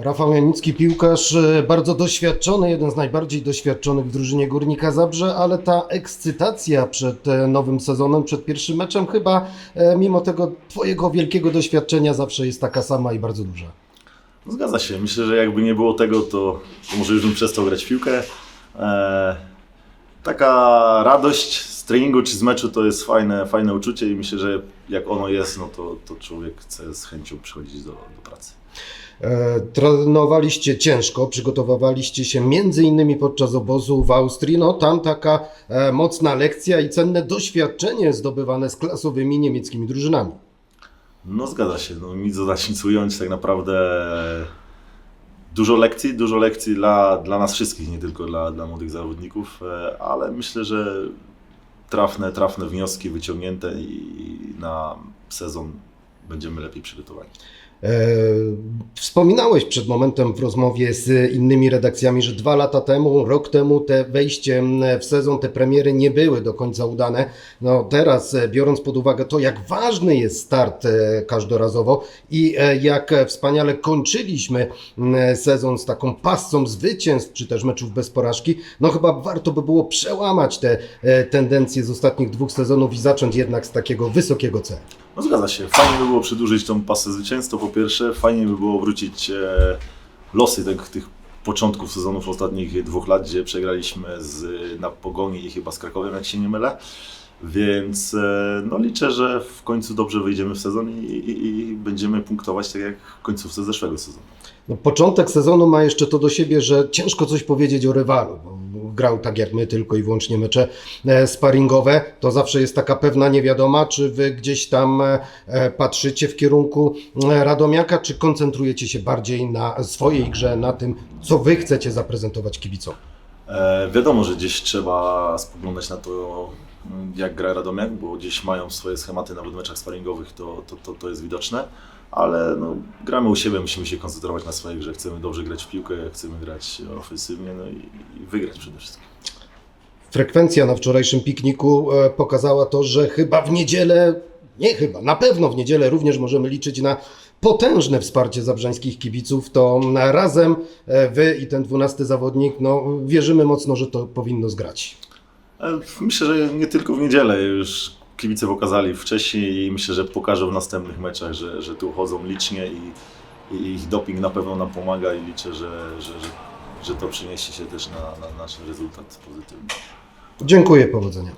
Rafał Janicki, piłkarz e, bardzo doświadczony, jeden z najbardziej doświadczonych w drużynie Górnika Zabrze, ale ta ekscytacja przed e, nowym sezonem, przed pierwszym meczem chyba e, mimo tego Twojego wielkiego doświadczenia zawsze jest taka sama i bardzo duża. Zgadza się. Myślę, że jakby nie było tego, to, może już bym przestał grać w piłkę. E, taka radość z treningu czy z meczu to jest fajne, fajne uczucie i myślę, że jak ono jest, no to, to człowiek chce z chęcią przychodzić do, do pracy. E, Trenowaliście ciężko, przygotowywaliście się między innymi podczas obozu w Austrii. No tam taka e, mocna lekcja i cenne doświadczenie zdobywane z klasowymi niemieckimi drużynami. No zgadza się, no nic dodać, nic ująć, tak naprawdę dużo lekcji, dużo lekcji dla, dla nas wszystkich, nie tylko dla, dla młodych zawodników, e, ale myślę, że trafne, trafne wnioski wyciągnięte i na sezon będziemy lepiej przygotowani. E, Wspominałeś przed momentem w rozmowie z innymi redakcjami, że dwa lata temu, rok temu te wejście w sezon, te premiery nie były do końca udane. No teraz, e, biorąc pod uwagę to, jak ważny jest start e, każdorazowo i jak wspaniale kończyliśmy sezon z taką pasą zwycięstw, czy też meczów bez porażki, no chyba warto by było przełamać te tendencje z ostatnich dwóch sezonów i zacząć jednak z takiego wysokiego celu. No zgadza się, fajnie by było przedłużyć tą pasę zwycięstwa po pierwsze, fajnie by było wrócić e, losy tych, tych początków sezonów ostatnich dwóch lat, gdzie przegraliśmy z, na Pogoni i chyba z Krakowem, jak się nie mylę. Więc e, no liczę, że w końcu dobrze wyjdziemy w sezon i, i, i będziemy punktować tak jak w końcówce zeszłego sezonu. No, początek sezonu ma jeszcze to do siebie, że ciężko coś powiedzieć o rywalu. Bo grał tak jak my, tylko i wyłącznie mecze e, sparingowe. To zawsze jest taka pewna niewiadoma, czy wy gdzieś tam e, patrzycie w kierunku Radomiaka, czy koncentrujecie się bardziej na swojej grze, na tym, co wy chcecie zaprezentować kibicom. E, wiadomo, że gdzieś trzeba spoglądać na to, mm, jak gra Radomiak, bo gdzieś mają swoje schematy nawet w meczach sparingowych, to, to, to, to jest widoczne, ale no, gramy u siebie, musimy się koncentrować na swojej grze, chcemy dobrze grać w piłkę, chcemy grać ofensywnie no i, i wygrać przede wszystkim. Frekwencja na wczorajszym pikniku e, pokazała to, że chyba w niedzielę, nie chyba, na pewno w niedzielę również możemy liczyć na potężne wsparcie zabrzańskich kibiców. To razem e, wy i ten dwunasty zawodnik, no wierzymy mocno, że to powinno zgrać. E, Myślę, że nie tylko w niedzielę, już kibice pokazali wcześniej i myślę, że pokażą w następnych meczach, że, że tu chodzą licznie i, i ich doping na pewno nam pomaga i liczę, że, że, że, to przyniesie się też na, na nasz rezultat pozytywny. Dziękuję, powodzenia.